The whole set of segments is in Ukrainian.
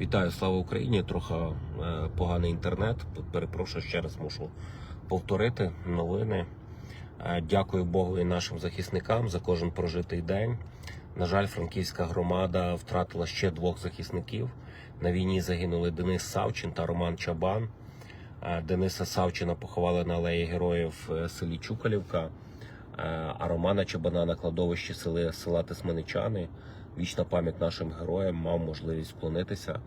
Вітаю, слава Україні! Трохи е, поганий інтернет. Перепрошую ще раз мушу повторити новини. Е, дякую Богу і нашим захисникам за кожен прожитий день. На жаль, франківська громада втратила ще двох захисників. На війні загинули Денис Савчин та Роман Чабан. Е, Дениса Савчина поховали на алеї героїв в селі Чукалівка, е, а Романа Чабана на кладовищі сели, села Тисменичани. Вічна пам'ять нашим героям мав можливість вклонитися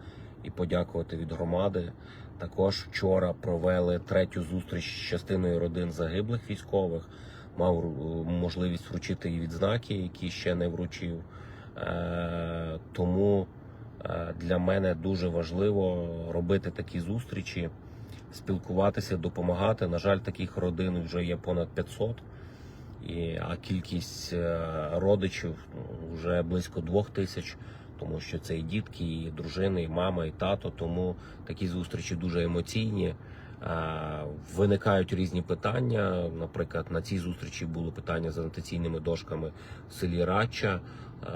і подякувати від громади. Також вчора провели третю зустріч з частиною родин загиблих військових. Мав е, можливість вручити і відзнаки, які ще не вручив. Е, Тому е, для мене дуже важливо робити такі зустрічі, спілкуватися, допомагати. На жаль, таких родин вже є понад 500. І, а кількість е, родичів вже близько двох тисяч, тому що це і дітки, і дружини, і мама, і тато. Тому такі зустрічі дуже емоційні. Е, Виникають різні питання. Наприклад, на цій зустрічі було питання з анотаційними дошками в селі Радча. Е,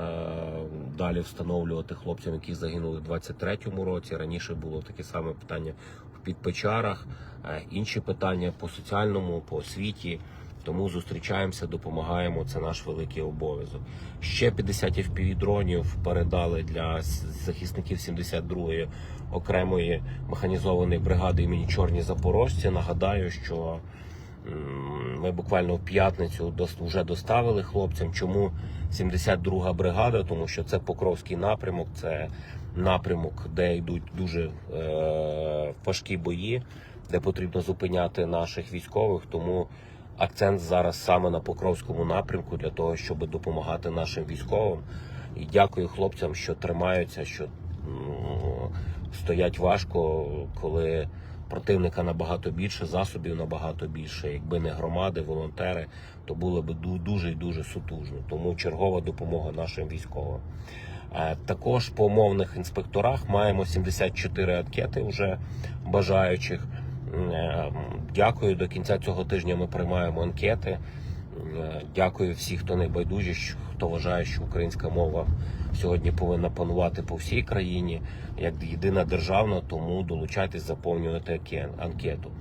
Далі встановлювати хлопцям, які загинули в 23-му році. Раніше було таке саме питання в Підпечарах. Інші питання по соціальному, по освіті. Тому зустрічаємося, допомагаємо. Це наш великий обов'язок. Ще 50 fpv дронів передали для захисників 72-ї окремої механізованої бригади імені Чорні Запорожці. Нагадаю, що ми буквально в п'ятницю вже доставили хлопцям. Чому 72-га бригада? Тому що це Покровський напрямок, це напрямок, де йдуть дуже е, важкі бої, де потрібно зупиняти наших військових. Тому акцент зараз саме на Покровському напрямку для того, щоб допомагати нашим військовим. І дякую хлопцям, що тримаються, що м, стоять важко, коли противника набагато більше, засобів набагато більше. Якби не громади, волонтери, то було б дуже і дуже сутужно. Тому чергова допомога нашим військовим. Е, Також по умовних інспекторах маємо 74 анкети вже бажаючих. Е, Дякую. До кінця цього тижня ми приймаємо анкети. Е, Дякую всім, хто не байдужі, хто вважає, що українська мова сьогодні повинна панувати по всій країні як єдина державна, тому долучайтесь заповнювати анкету.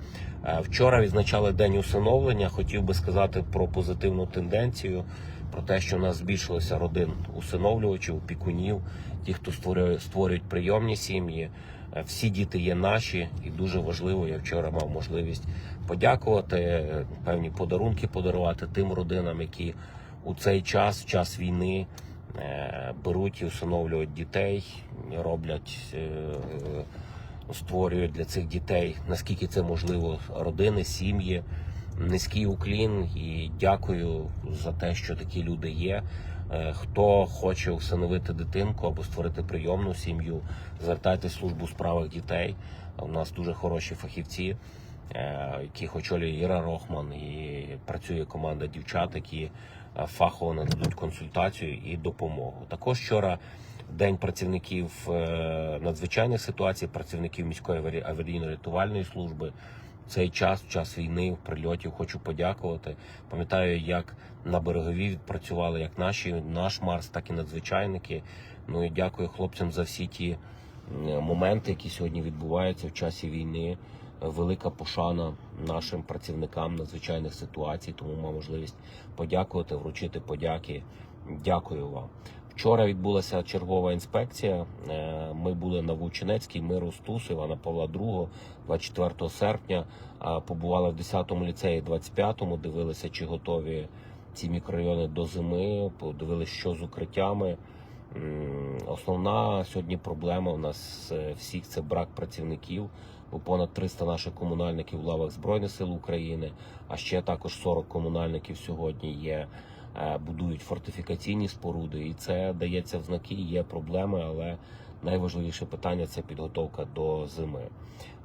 Е, Вчора відзначали день усиновлення. Хотів би сказати про позитивну тенденцію, про те, що у нас збільшилося родин усиновлювачів, опікунів, ті, хто створює, створюють прийомні сім'ї. Е, Всі діти є наші, і дуже важливо. Я вчора мав можливість подякувати, е, певні подарунки подарувати тим родинам, які у цей час, в час війни, е, беруть і усиновлюють дітей, роблять, створюють для цих дітей, наскільки це можливо, родини, сім'ї. Низький уклін і дякую за те, що такі люди є. Е, Хто хоче усиновити дитинку або створити прийомну сім'ю, звертайтесь в службу у справах дітей. У нас дуже хороші фахівці, е, яких очолює Іра Рохман, і працює команда дівчат, які е, фахово нададуть консультацію і допомогу. Також вчора день працівників надзвичайних ситуацій, працівників міської аварі- аварійно-рятувальної служби. Цей час, в час війни, в прильотів, хочу подякувати. Пам'ятаю, як на берегові відпрацювали як наші, наш Марс, так і надзвичайники. Ну і дякую хлопцям за всі ті моменти, які сьогодні відбуваються в часі війни. Велика пошана нашим працівникам надзвичайних ситуацій, тому мав можливість подякувати, вручити подяки. Дякую вам. Вчора відбулася чергова інспекція. Е, Ми були на Вовчинецькій, миру Стус, Івана Павла II, 24 серпня. Побували в 10-му ліцеї, 25-му, дивилися, чи готові ці мікрорайони до зими, подивилися, що з укриттями. Основна сьогодні проблема у нас е, всіх це брак працівників. Бо понад 300 наших комунальників в лавах Збройних сил України, а ще також 40 комунальників сьогодні є, будують фортифікаційні споруди, і це дається в знаки. Є проблеми, але найважливіше питання це підготовка до зими.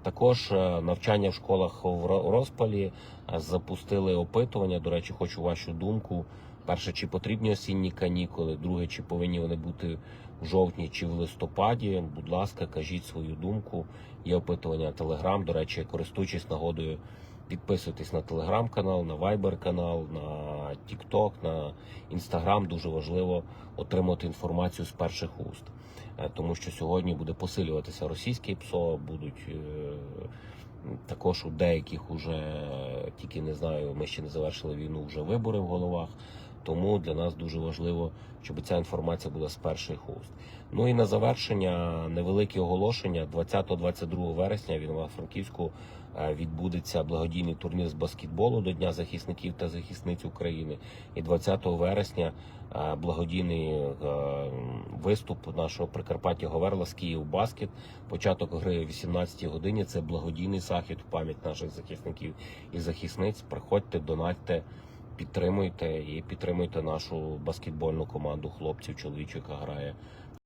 Також е, навчання в школах в розпалі е, запустили опитування. До речі, хочу вашу думку. Перше, чи потрібні осінні канікули, друге, чи повинні вони бути в жовтні чи в листопаді. Будь ласка, кажіть свою думку. Є опитування Телеграм. До речі, користуючись нагодою, Підписуйтесь на телеграм-канал, на вайбер-канал, на Тікток, на інстаграм. Дуже важливо отримати інформацію з перших уст. Е, Тому що сьогодні буде посилюватися російське ПСО, будуть е, також у деяких уже тільки не знаю, ми ще не завершили війну, вже вибори в головах. Тому для нас дуже важливо, щоб ця інформація була з перших уст. Ну і на завершення невелике оголошення. 20-22 вересня в Івано-Франківську е, відбудеться благодійний турнір з баскетболу до Дня захисників та захисниць України. І 20 вересня е, благодійний е, виступ нашого Прикарпаття Говерла з Київ Баскет. Початок гри о 18 годині. Це благодійний захід в пам'ять наших захисників і захисниць. Приходьте, донатьте, підтримуйте і підтримуйте нашу баскетбольну команду хлопців, чоловічок грає